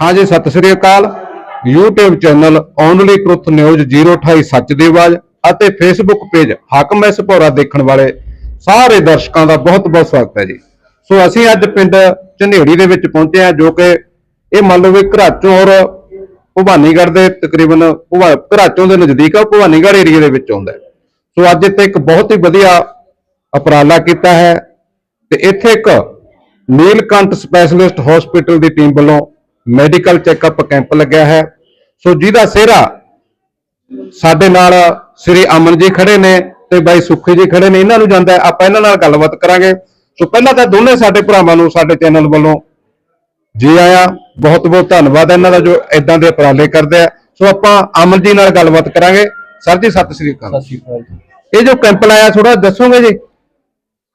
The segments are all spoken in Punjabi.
ਹਾਂਜੀ, ਸਤਿ ਸ੍ਰੀ ਅਕਾਲ। YouTube channel only truth news 028 ਸੱਚ ਦੀ ਆਵਾਜ਼ ਅਤੇ Facebook page Hakam S Bhaura ਦੇਖਣ ਵਾਲੇ ਸਾਰੇ ਦਰਸ਼ਕਾਂ ਦਾ ਬਹੁਤ-ਬਹੁਤ ਸਵਾਗਤ ਹੈ ਜੀ। ਸੋ ਅਸੀਂ ਅੱਜ ਪਿੰਡ ਝੰਡੇੜੀ ਦੇ ਵਿੱਚ ਪਹੁੰਚੇ ਹਾਂ ਜੋ ਕਿ ਇਹ ਮੰਨ ਲਓ ਵੀ ਘਰਾਚੋਂ ਔਰ ਭਵਾਨੀਗੜ੍ਹ ਦੇ ਤਕਰੀਬਨ ਭਵਾ- ਘਰਾਚੋਂ ਦੇ ਨਜ਼ਦੀਕ ਆ, ਭਵਾਨੀਗੜ੍ਹ ਏਰੀਆ ਦੇ ਵਿੱਚ ਆਉਂਦਾ ਸੋ ਅੱਜ ਇੱਥੇ ਇੱਕ ਬਹੁਤ ਹੀ ਵਧੀਆ ਉਪਰਾਲਾ ਕੀਤਾ ਹੈ ਤੇ ਇੱਥੇ ਇੱਕ ਨੀਲਕੰਠ ਸਪੈਸ਼ਲਿਸਟ ਹਸਪੀਟਲ ਦੀ ਟੀਮ ਵੱਲੋਂ ਮੈਡੀਕਲ ਚੈੱਕਅਪ ਕੈਂਪ ਲੱਗਿਆ ਹੈ। ਸੋ ਜਿਹਦਾ ਸਿਹਰਾ ਸਾਡੇ ਨਾਲ ਸ੍ਰੀ ਅਮਨ ਜੀ ਖੜੇ ਨੇ ਤੇ ਬਾਈ ਸੁਖੀ ਜੀ ਖੜੇ ਨੇ ਇਹਨਾਂ ਨੂੰ ਜਾਂਦਾ। ਆਪਾਂ ਇਹਨਾਂ ਨਾਲ ਗੱਲਬਾਤ ਕਰਾਂਗੇ। ਸੋ ਪਹਿਲਾਂ ਤਾਂ ਦੋਨੇ ਸਾਡੇ ਭਰਾਵਾਂ ਨੂੰ ਸਾਡੇ ਚੈਨਲ ਵੱਲੋਂ ਜੀ ਆਇਆਂ ਬਹੁਤ ਬਹੁਤ ਧੰਨਵਾਦ ਇਹਨਾਂ ਦਾ ਜੋ ਇਦਾਂ ਦੇ ਉਪਰਾਲੇ ਕਰਦੇ ਆ। ਸੋ ਆਪਾਂ ਅਮਨ ਜੀ ਨਾਲ ਗੱਲਬਾਤ ਕਰਾਂਗੇ। ਸਰ ਜੀ ਸਤਿ ਸ੍ਰੀ ਅਕਾਲ। ਸਤਿ ਸ਼੍ਰੀ ਅਕਾਲ ਜੀ। ਇਹ ਜੋ ਕੈਂਪ ਲਾਇਆ ਥੋੜਾ ਦੱਸੋਗੇ ਜੀ?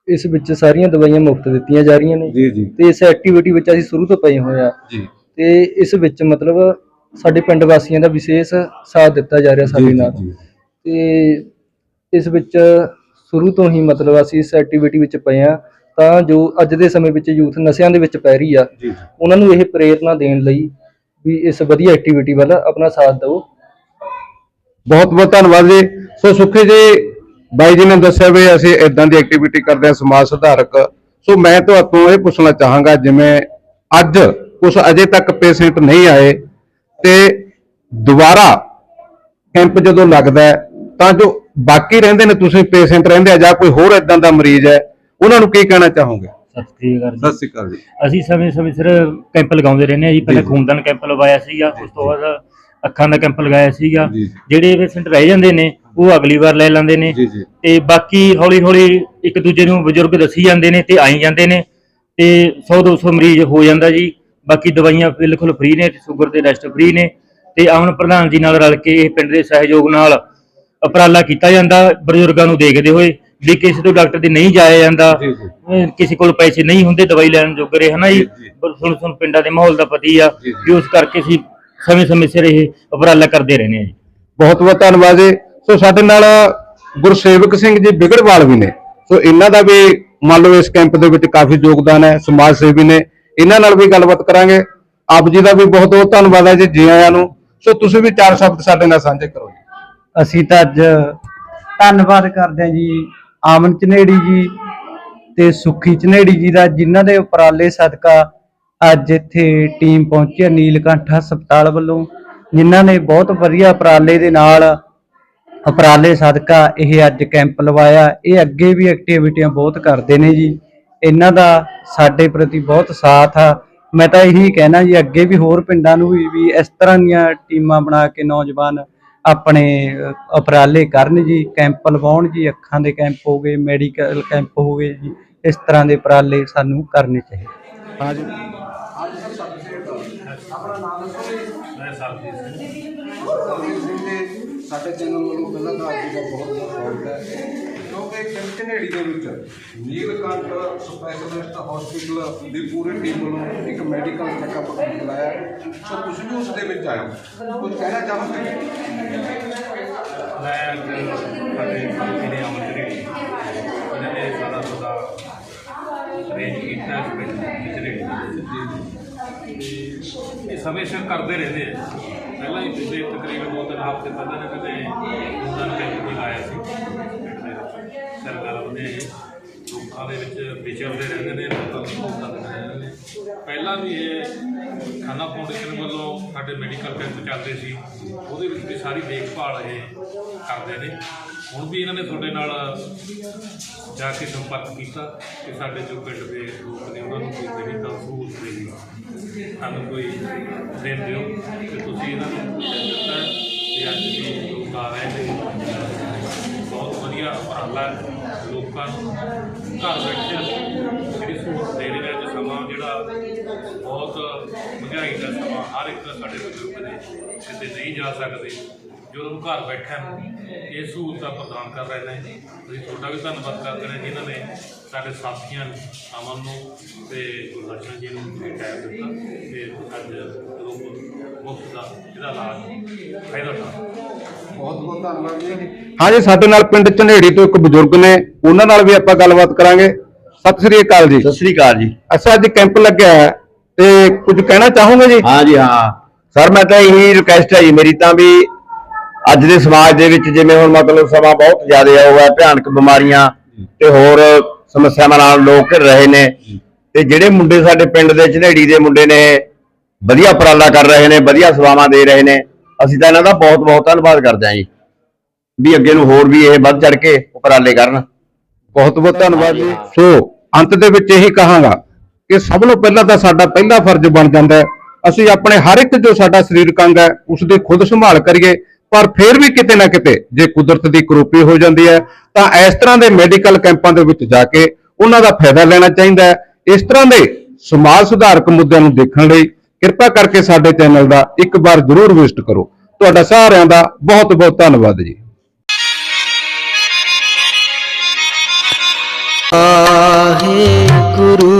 ਇਸ ਵਿੱਚ ਸਾਰੀਆਂ ਦਵਾਈਆਂ ਮੁਫਤ ਦਿੱਤੀਆਂ ਜਾ ਰਹੀਆਂ ਨੇ ਜੀ ਜੀ। ਤੇ ਇਸ ਐਕਟੀਵਿਟੀ ਵਿੱਚ ਅਸੀਂ ਸ਼ੁਰੂ ਤੋਂ ਪਏ ਹੋਏ ਆ। ਜੀ। ਤੇ ਇਸ ਵਿੱਚ ਮਤਲਬ ਸਾਡੇ ਪਿੰਡ ਵਾਸੀਆਂ ਦਾ ਵਿਸ਼ੇਸ਼ ਸਾਥ ਦਿੱਤਾ ਜਾ ਰਿਹਾ ਸਾਡੇ ਨਾਲ। ਤੇ ਇਸ ਵਿੱਚ ਸ਼ੁਰੂ ਤੋਂ ਹੀ ਮਤਲਬ ਅਸੀਂ ਇਸ ਐਕਟੀਵਿਟੀ ਵਿੱਚ ਪਏ ਆ ਤਾਂ ਜੋ ਅੱਜ ਦੇ ਸਮੇਂ ਵਿੱਚ ਯੂਥ ਨਸ਼ਿਆਂ ਦੇ ਵਿੱਚ ਪੈ ਰਹੀ ਆ ਉਹਨਾਂ ਨੂੰ ਇਹ ਪ੍ਰੇਰਨਾ ਦੇਣ ਲਈ ਵੀ ਇਸ ਵਧੀਆ ਐਕਟੀਵਿਟੀ ਵੱਲ ਆਪਣਾ ਸਾਥ ਦਿਓ। ਬਹੁਤ ਬਹੁਤ ਧੰਨਵਾਦ ਜੀ। ਸੋ ਸੁਖੀ ਜੀ ਬਾਈ ਜੀ ਨੇ ਦੱਸਿਆ ਵੀ ਅਸੀਂ ਇਦਾਂ ਦੀ ਐਕਟੀਵਿਟੀ ਕਰਦੇ ਹਾਂ ਸਮਾਜ ਸੁਧਾਰਕ। ਸੋ ਮੈਂ ਤੁਹਾਨੂੰ ਇਹ ਪੁੱਛਣਾ ਚਾਹਾਂਗਾ ਜਿਵੇਂ ਅੱਜ ਕੁਝ ਅਜੇ ਤੱਕ ਪੇਸ਼ੈਂਟ ਨਹੀਂ ਆਏ ਤੇ ਦੁਬਾਰਾ ਕੈਂਪ ਜਦੋਂ ਲੱਗਦਾ ਤਾਂ ਜੋ ਬਾਕੀ ਰਹਿੰਦੇ ਨੇ ਤੁਸੀਂ ਪੇਸ਼ੈਂਟ ਰਹਿੰਦੇ ਆ ਜਾਂ ਕੋਈ ਹੋਰ ਇਦਾਂ ਦਾ ਮਰੀਜ਼ ਹੈ ਉਹਨਾਂ ਨੂੰ ਕੀ ਕਹਿਣਾ ਚਾਹੋਗੇ? ਸਤਿ ਸ੍ਰੀ ਅਕਾਲ ਜੀ। ਸਤਿ ਸ਼੍ਰੀ ਅਕਾਲ ਜੀ। ਅਸੀਂ ਸਮੇਂ ਸਮੇਂ ਸਿਰ ਕੈਂਪ ਲਗਾਉਂਦੇ ਰਹਿੰਦੇ ਹਾਂ ਜੀ ਪਹਿਲਾਂ ਜੀ। ਖੂਨਦਾਨ ਕੈਂਪ ਲਗਾਇਆ ਸੀਗਾ ਉਸ ਤੋਂ ਬਾਅਦ ਅੱਖਾਂ ਦਾ ਕੈਂਪ ਲਗਾਇਆ ਸੀਗਾ। ਜਿਹੜੇ ਪੇਸ਼ੈਂਟ ਰਹਿ ਜਾਂਦੇ ਨੇ ਉਹ ਅਗਲੀ ਵਾਰ ਲੈ ਲੈਂਦੇ ਨੇ। ਜੀ ਜੀ। ਤੇ ਬਾਕੀ ਹੌਲੀ ਹੌਲੀ ਇੱਕ ਦੂਜੇ ਨੂੰ ਬਜ਼ੁਰਗ ਦੱਸੀ ਜਾਂਦੇ ਨੇ ਤੇ ਆਈ ਜਾਂਦੇ ਨੇ ਤੇ 100 200 ਮਰੀਜ਼ ਹੋ ਜਾਂਦਾ ਜੀ। ਬਾਕੀ ਦਵਾਈਆਂ ਬਿਲਕੁਲ ਫ੍ਰੀ ਨੇ ਸ਼ੂਗਰ ਦੇ ਟੈਸਟ ਫ੍ਰੀ ਨੇ ਤੇ ਅਮਨ ਪ੍ਰਧਾਨ ਜੀ ਨਾਲ ਰਲ ਕੇ ਇਹ ਪਿੰਡ ਦੇ ਸਹਿਯੋਗ ਨਾਲ ਉਪਰਾਲਾ ਕੀਤਾ ਜਾਂਦਾ ਬਜ਼ੁਰਗਾਂ ਨੂੰ ਦੇਖਦੇ ਹੋਏ ਵੀ ਕਿਸੇ ਤੋਂ ਡਾਕਟਰ ਦੇ ਨਹੀਂ ਜਾਇਆ ਜਾਂਦਾ ਕਿਸੇ ਕੋਲ ਪੈਸੇ ਨਹੀਂ ਹੁੰਦੇ ਦਵਾਈ ਲੈਣ ਜੋਗਰੇ ਹਨਾ ਜੀ? ਸੁਣ ਸੁਣ ਪਿੰਡਾਂ ਦੇ ਮਾਹੌਲ ਦਾ ਪਤੀ ਆ। ਵੀ ਉਸ ਕਰਕੇ ਅਸੀਂ ਸਮੇਂ ਸਮੇਂ ਸਿਰ ਇਹ ਉਪਰਾਲਾ ਕਰਦੇ ਰਹਿੰਦੇ ਹਾਂ ਜੀ। ਬਹੁਤ ਬਹੁਤ ਧੰਨਵਾਦ ਜੀ। ਸੋ ਸਾਡੇ ਨਾਲ ਗੁਰਸੇਵਕ ਸਿੰਘ ਜੀ ਬਿਗੜਵਾਲ ਵੀ ਨੇ। ਸੋ ਇਹਨਾਂ ਦਾ ਵੀ ਮੰਨ ਲਓ ਇਸ ਕੈਂਪ ਦੇ ਵਿੱਚ ਕਾਫੀ ਯੋਗਦਾਨ ਹੈ ਸਮਾਜ ਸੇਵੀ ਨੇ। ਇਹਨਾਂ ਨਾਲ ਵੀ ਗੱਲਬਾਤ ਕਰਾਂਗੇ। ਆਪ ਜੀ ਦਾ ਵੀ ਬਹੁਤ ਬਹੁਤ ਧੰਨਵਾਦ ਹੈ ਜੀ ਜੀ ਆਇਆਂ ਨੂੰ। ਸੋ ਤੁਸੀਂ ਵੀ ਚਾਰ ਸ਼ਬਦ ਸਾਡੇ ਨਾਲ ਸਾਂਝੇ ਕਰੋ ਜੀ। ਅਸੀਂ ਤਾਂ ਅੱਜ ਧੰਨਵਾਦ ਕਰਦੇ ਹਾਂ ਜੀ, ਆਮਨ ਚਨੇੜੀ ਜੀ ਤੇ ਸੁਖੀ ਚਨੇੜੀ ਜੀ ਦਾ, ਜਿਨ੍ਹਾਂ ਦੇ ਉਪਰਾਲੇ ਸਦਕਾ ਅੱਜ ਇੱਥੇ ਟੀਮ ਪਹੁੰਚੀ ਹੈ, ਨੀਲਕੰਠ ਹਸਪਤਾਲ ਵੱਲੋਂ, ਜਿਨ੍ਹਾਂ ਨੇ ਬਹੁਤ ਵਧੀਆ ਉਪਰਾਲੇ ਦੇ ਨਾਲ ਉਪਰਾਲੇ ਸਦਕਾ ਇਹ ਅੱਜ ਕੈਂਪ ਲਵਾਇਆ। ਇਹ ਅੱਗੇ ਵੀ ਐਕਟੀਵਿਟੀਆਂ ਬਹੁਤ ਕਰਦੇ ਨੇ ਜੀ। ਇਹਨਾਂ ਦਾ ਸਾਡੇ ਪ੍ਰਤੀ ਬਹੁਤ ਸਾਥ ਆ। ਮੈਂ ਤਾਂ ਇਹੀ ਕਹਿਣਾ ਜੀ ਅੱਗੇ ਵੀ ਹੋਰ ਪਿੰਡਾਂ ਨੂੰ ਵੀ ਵੀ ਇਸ ਤਰ੍ਹਾਂ ਦੀਆਂ ਟੀਮਾਂ ਬਣਾ ਕੇ ਨੌਜਵਾਨ ਆਪਣੇ ਉਪਰਾਲੇ ਕਰਨ ਜੀ ਕੈਂਪ ਲਵਾਉਣ ਜੀ ਅੱਖਾਂ ਦੇ ਕੈਂਪ ਹੋ ਗਏ ਮੈਡੀਕਲ ਕੈਂਪ ਹੋ ਗਏ ਜੀ ਇਸ ਤਰ੍ਹਾਂ ਦੇ ਉਪਰਾਲੇ ਸਾਨੂੰ ਕਰਨੇ ਚਾਹੀਦੇ। ਹਾਂ ਜੀ ਸਾਡੇ ਚੈਨਲ ਵੱਲੋਂ ਪਹਿਲਾਂ ਤਾਂ ਆਪ ਜੀ ਦਾ ਬਹੁਤ ਬਹੁਤ ਸਵਾਗਤ ਹੈ। ਕਿਉਂਕਿ ਕੈਂਪ ਝਨੇੜੀ ਦੇ ਵਿੱਚ ਨੀਲਕੰਠ ਸਪੈਸ਼ਲਿਸਟ ਹਸਪੀਟਲ ਦੀ ਪੂਰੀ ਟੀਮ ਵੱਲੋਂ ਇੱਕ ਮੈਡੀਕਲ ਚੈੱਕਅਪ ਕਰਾਇਆ ਹੈ। ਸੋ ਤੁਸੀਂ ਵੀ ਉਸ ਦੇ ਵਿੱਚ ਆਏ ਹੋ ਕੁਝ ਕਹਿਣਾ ਚਾਹੋਗੇ ਮੈਂ ਅੱਜ ਸਾਡੇ ਜਿਹੜੇ ਆਮੰਤਰਿਤ ਇਹਨਾਂ ਨੇ ਸਾਰਾ ਸਦਾ ਅਰੇਂਜ ਕੀਤਾ ਇਸ ਪਿੰਡ ਵਿਚਰੇ ਇਹ ਸਮੇਂ ਸਿਰ ਕਰਦੇ ਰਹਿੰਦੇ ਆ ਪਹਿਲਾਂ ਹੀ ਪਿਛਲੇ ਤਕਰੀਬਨ ਦੋ ਤਿੰਨ ਹਫ਼ਤੇ ਪਹਿਲਾਂ ਇਹਨਾਂ ਨੇ ਉਹਨਾਂ ਕੈਂਪ ਲਗਾਇਆ ਸੀ ਪਿੰਡ ਦੇ ਵਿੱਚ ਸਰਗਰਮ ਇਹ ਲੋਕਾਂ ਦੇ ਵਿੱਚ ਵਿਚਰਦੇ ਰਹਿੰਦੇ ਨੇ, ਲੋਕਾਂ ਨੂੰ ਸਹੂਲਤਾਂ ਦਿੰਦੇ ਰਹਿੰਦੇ ਨੇ। ਪਹਿਲਾਂ ਵੀ ਇਹ ਖਾਨਾ ਫਾਊਂਡੇਸ਼ਨ ਵੱਲੋਂ ਸਾਡੇ ਮੈਡੀਕਲ ਕੈਂਪ ਚੱਲਦੇ ਸੀ। ਉਹਦੇ ਵਿੱਚ ਵੀ ਸਾਰੀ ਦੇਖਭਾਲ ਇਹ ਕਰਦੇ ਨੇ। ਹੁਣ ਵੀ ਇਹਨਾਂ ਨੇ ਤੁਹਾਡੇ ਨਾਲ ਜਾ ਕੇ ਸੰਪਰਕ ਕੀਤਾ ਕਿ ਸਾਡੇ ਜੋ ਪਿੰਡ ਦੇ ਲੋਕ ਨੇ, ਉਹਨਾਂ ਨੂੰ ਕੋਈ ਮੈਡੀਕਲ ਸਹੂਲਤ ਦੇਣੀ ਸਾਨੂੰ ਕੋਈ ਦੇਣ ਦਿਓ। ਤੇ ਤੁਸੀਂ ਇਹਨਾਂ ਨੂੰ ਦਿੱਤਾ ਹੈ ਤੇ ਅੱਜ ਵੀ ਲੋਕ ਆ ਰਹੇ ਨੇ। ਬਹੁਤ ਵਧੀਆ ਉਪਰਾਲਾ ਲੋਕਾਂ ਨੂੰ ਘਰ ਬੈਠੇ ਜਿਹੜੀ ਸਹੂਲਤ ਦੇ ਰਹੇ ਅੱਜ ਸਮਾਂ ਜਿਹੜਾ ਬਹੁਤ ਮਹਿੰਗਾਈ ਦਾ ਸਮਾਂ ਹਰ ਇੱਕ ਸਾਡੇ ਬਜ਼ੁਰਗ ਨੇ ਕਿਤੇ ਨਹੀਂ ਜਾ ਸਕਦੇ। ਜੋ ਉਹਨਾਂ ਨੂੰ ਘਰ ਬੈਠਿਆਂ ਨੂੰ ਇਹ ਸਹੂਲਤਾਂ ਪ੍ਰਦਾਨ ਕਰ ਰਹੇ ਨੇ। ਅਸੀਂ ਤੁਹਾਡਾ ਵੀ ਧੰਨਵਾਦ ਕਰਦੇ ਨੇ ਜਿਨ੍ਹਾਂ ਨੇ ਸਾਡੇ ਸਾਥੀਆਂ ਨੂੰ, ਅਮਨ ਨੂੰ ਤੇ ਗੁਰਦਰਸ਼ਨ ਜੀ ਨੂੰ ਇਹ ਟਾਈਮ ਦਿੱਤਾ ਤੇ ਅੱਜ ਲੋਕ ਮੁਫਤ ਦਾ ਇਹਦਾ ਇਲਾਜ ਫਾਇਦਾ ਉਠਾ ਬਹੁਤ ਬਹੁਤ ਧੰਨਵਾਦ ਜੀ। ਹਾਂ ਜੀ ਸਾਡੇ ਨਾਲ ਪਿੰਡ ਝਨੇੜੀ ਤੋਂ ਇੱਕ ਬਜ਼ੁਰਗ ਨੇ ਉਹਨਾਂ ਨਾਲ ਵੀ ਆਪਾਂ ਗੱਲਬਾਤ ਕਰਾਂਗੇ। ਸਤਿ ਸ੍ਰੀ ਅਕਾਲ ਜੀ। ਸਤਿ ਸ੍ਰੀ ਅਕਾਲ ਜੀ। ਅੱਛਾ ਅੱਜ ਕੈਂਪ ਲੱਗਿਆ ਹੈ ਤੇ ਕੁਝ ਕਹਿਣਾ ਚਾਹੋਗੇ ਜੀ? ਹਾਂ ਜੀ ਹਾਂ। ਸਰ ਮੈਂ ਤਾਂ ਇਹੀ ਰਿਕਵੈਸਟ ਹੈ ਜੀ ਮੇਰੀ ਤਾਂ ਵੀ ਅੱਜ ਦੇ ਸਮਾਜ ਦੇ ਵਿੱਚ ਜਿਵੇਂ ਹੁਣ ਮਤਲਬ ਸਮਾਂ ਬਹੁਤ ਜ਼ਿਆਦਾ ਹੋ ਗਿਆ, ਭਿਆਨਕ ਬਿਮਾਰੀਆਂ ਤੇ ਹੋਰ ਸਮੱਸਿਆਵਾਂ ਨਾਲ ਲੋਕ ਘਿਰ ਰਹੇ ਨੇ। ਤੇ ਜਿਹੜੇ ਮੁੰਡੇ ਸਾਡੇ ਪਿੰਡ ਦੇ ਝਨੇੜੀ ਦੇ ਮੁੰਡੇ ਨੇ, ਵਧੀਆ ਉਪਰਾਲਾ ਕਰ ਰਹੇ ਨੇ, ਵਧੀਆ ਸੇਵਾਵਾਂ ਦੇ ਰਹੇ ਨੇ, ਅਸੀਂ ਤਾਂ ਇਹਨਾਂ ਦਾ ਬਹੁਤ ਬਹੁਤ ਧੰਨਵਾਦ ਕਰਦੇ ਹਾਂ ਜੀ। ਵੀ ਅੱਗੇ ਨੂੰ ਹੋਰ ਵੀ ਇਹ ਵੱਧ ਚੜ ਕੇ ਉਪਰਾਲੇ ਕਰਨ। ਬਹੁਤ ਬਹੁਤ ਧੰਨਵਾਦ ਜੀ। ਸੋ, ਅੰਤ ਦੇ ਵਿੱਚ ਇਹੀ ਕਹਾਂਗਾ ਕਿ ਸਭ ਤੋਂ ਪਹਿਲਾਂ ਤਾਂ ਸਾਡਾ ਪਹਿਲਾ ਫਰਜ਼ ਬਣ ਜਾਂਦਾ ਹੈ। ਅਸੀਂ ਆਪਣੇ ਹਰ ਇੱਕ ਜੋ ਸਾਡਾ ਸਰੀਰਕ ਅੰਗ ਹੈ ਉਸ ਦੀ ਖੁਦ ਸੰਭਾਲ ਕਰੀਏ। ਪਰ ਫਿਰ ਵੀ ਕਿਤੇ ਨਾ ਕਿਤੇ ਜੇ ਕੁਦਰਤ ਦੀ ਕਰੋਪੀ ਹੋ ਜਾਂਦੀ ਹੈ, ਤਾਂ ਇਸ ਤਰ੍ਹਾਂ ਦੇ ਮੈਡੀਕਲ ਕੈਂਪਾਂ ਦੇ ਵਿੱਚ ਜਾ ਕੇ ਉਹਨਾਂ ਦਾ ਫਾਇਦਾ ਲੈਣਾ ਚਾਹੀਦਾ ਹੈ। ਇਸ ਤਰ੍ਹਾਂ ਦੇ ਸਮਾਜ ਸੁਧਾਰਕ ਮੁੱਦਿਆਂ ਨੂੰ ਦੇਖਣ ਲਈ ਕਿਰਪਾ ਕਰਕੇ ਸਾਡੇ ਚੈਨਲ ਦਾ ਇੱਕ ਵਾਰ ਜ਼ਰੂਰ ਵਿਜ਼ਿਟ ਕਰੋ। ਤੁਹਾਡਾ ਸਾਰਿਆਂ ਦਾ ਬਹੁਤ ਬਹੁਤ ਧੰਨਵਾਦ ਜੀ। ਵਾਹਿਗੁਰੂ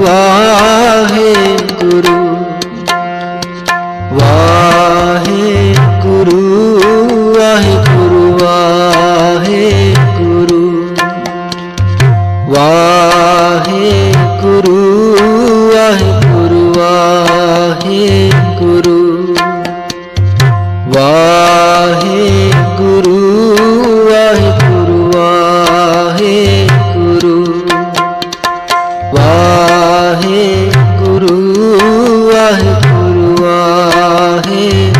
ਵਾਹਿਗੁਰੂ। আছে